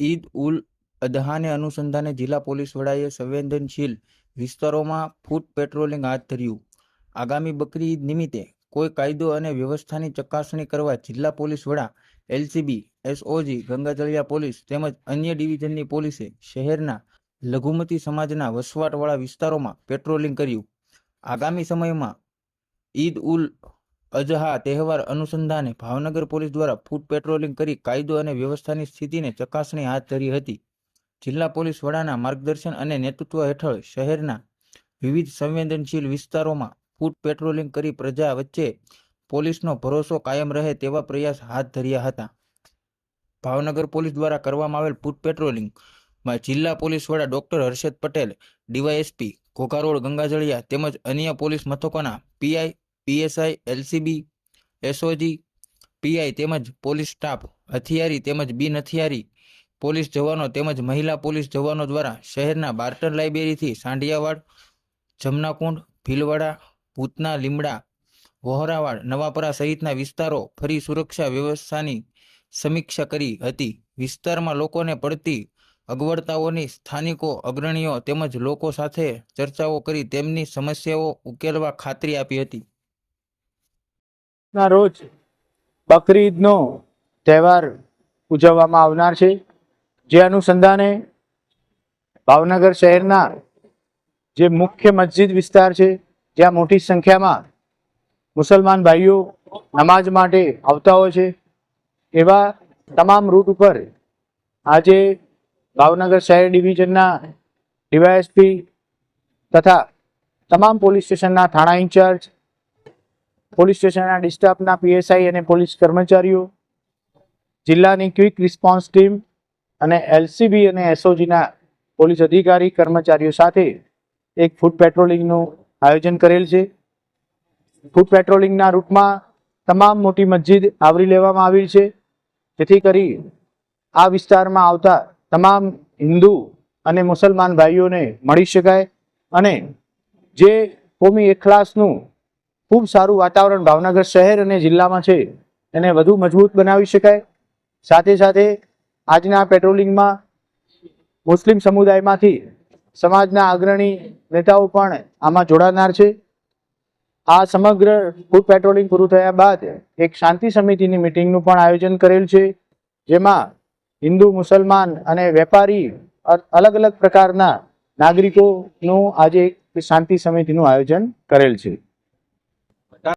ઈદ ઉલ અદહાને અનુસંધાને જિલ્લા પોલીસ વડાએ સંવેદનશીલ વિસ્તારોમાં ફૂટ પેટ્રોલિંગ હાથ ધર્યું. આગામી બકરી ઈદ નિમિત્તે કોઈ કાયદો અને વ્યવસ્થાની ચકાસણી કરવા જિલ્લા પોલીસ વડા, એલસીબી, એસઓજી, ગંગાજળિયા પોલીસ તેમજ અન્ય ડિવિઝનની પોલીસે શહેરના લઘુમતી સમાજના વસવાટવાળા વિસ્તારોમાં પેટ્રોલિંગ કર્યું. આગામી સમયમાં ઈદ ઉલ અજહા તહેવાર અનુસંધાને ભાવનગર પોલીસ દ્વારા ફૂટ પેટ્રોલિંગ કરી કાયદો અને વ્યવસ્થાની સ્થિતિને ચકાસણી હાથ ધરી હતી. જિલ્લા પોલીસ વડાના માર્ગદર્શન અને નેતૃત્વ હેઠળ શહેરના વિવિધ સંવેદનશીલ વિસ્તારોમાં ફૂટ પેટ્રોલિંગ કરી પ્રજા વચ્ચે પોલીસનો ભરોસો કાયમ રહે તેવા પ્રયાસ હાથ ધર્યા હતા. ભાવનગર પોલીસ દ્વારા કરવામાં આવેલ ફૂટ પેટ્રોલિંગમાં જિલ્લા પોલીસ વડા ડોક્ટર હર્ષદ પટેલ, ડીવાયએસપી ઘોઘારોડ ગંગાજળિયા તેમજ અન્ય police મથકોના PI PSI, LCB, SOG, PI તેમજ પોલીસ સ્ટાફ, હથિયારી તેમજ બિન હથિયારી, પોલીસ જવાનો તેમજ મહિલા પોલીસ જવાનો દ્વારા શહેરના બાર્ટન લાઇબ્રેરીથી સાંઢિયાવાડ, જમનાકુંડ, ભીલવાડા, ભૂતના લીમડા, વહોરાવાડ, નવાપરા સહિતના વિસ્તારો ફરી સુરક્ષા વ્યવસ્થાની સમીક્ષા કરી હતી. વિસ્તારમાં લોકોને પડતી અગવડતાઓની સ્થાનિકો, અગ્રણીઓ તેમજ લોકો સાથે ચર્ચાઓ કરી તેમની સમસ્યાઓ ઉકેલવા ખાતરી આપી હતી. ના, રોજ બકરીદનો તહેવાર ઉજવવામાં આવનાર છે. જે અનુસંધાને ભાવનગર શહેરના જે મુખ્ય મસ્જિદ વિસ્તાર છે જ્યાં મોટી સંખ્યામાં મુસલમાન ભાઈઓ નમાજ માટે આવતા હોય છે. એવા તમામ રૂટ ઉપર આજે ભાવનગર શહેર ડિવિઝનના ડીવાયએસપી તથા તમામ પોલીસ સ્ટેશનના થાણા ઇન્ચાર્જ પોલીસ સ્ટેશનના ડિસ્ટાફના પીએસઆઈ અને પોલીસ કર્મચારીઓ, જિલ્લાની ક્વિક રિસ્પોન્સ ટીમ અને એલસીબી અને એસઓજીના પોલીસ અધિકારી કર્મચારીઓ સાથે એક ફૂડ પેટ્રોલિંગનું આયોજન કરેલ છે. ફૂડ પેટ્રોલિંગના રૂટમાં તમામ મોટી મસ્જિદ આવરી લેવામાં આવી છે. જેથી કરી આ વિસ્તારમાં આવતા તમામ હિન્દુ અને મુસલમાન ભાઈઓને મળી શકાય અને જે કોમી એખલાસનું ખૂબ સારું વાતાવરણ ભાવનગર શહેર અને જિલ્લામાં છે. એને વધુ મજબૂત બનાવી શકાય. સાથે સાથે આજના પેટ્રોલિંગમાં મુસ્લિમ સમુદાયમાંથી સમાજના અગ્રણી નેતાઓ પણ આમાં જોડાનાર છે. આ સમગ્ર ફૂડ પેટ્રોલિંગ પૂરું થયા બાદ એક શાંતિ સમિતિની મિટિંગનું પણ આયોજન કરેલ છે. જેમાં હિન્દુ, મુસલમાન અને વેપારી અલગ અલગ પ્રકારના નાગરિકોનું આજે એક શાંતિ સમિતિનું આયોજન કરેલ છે.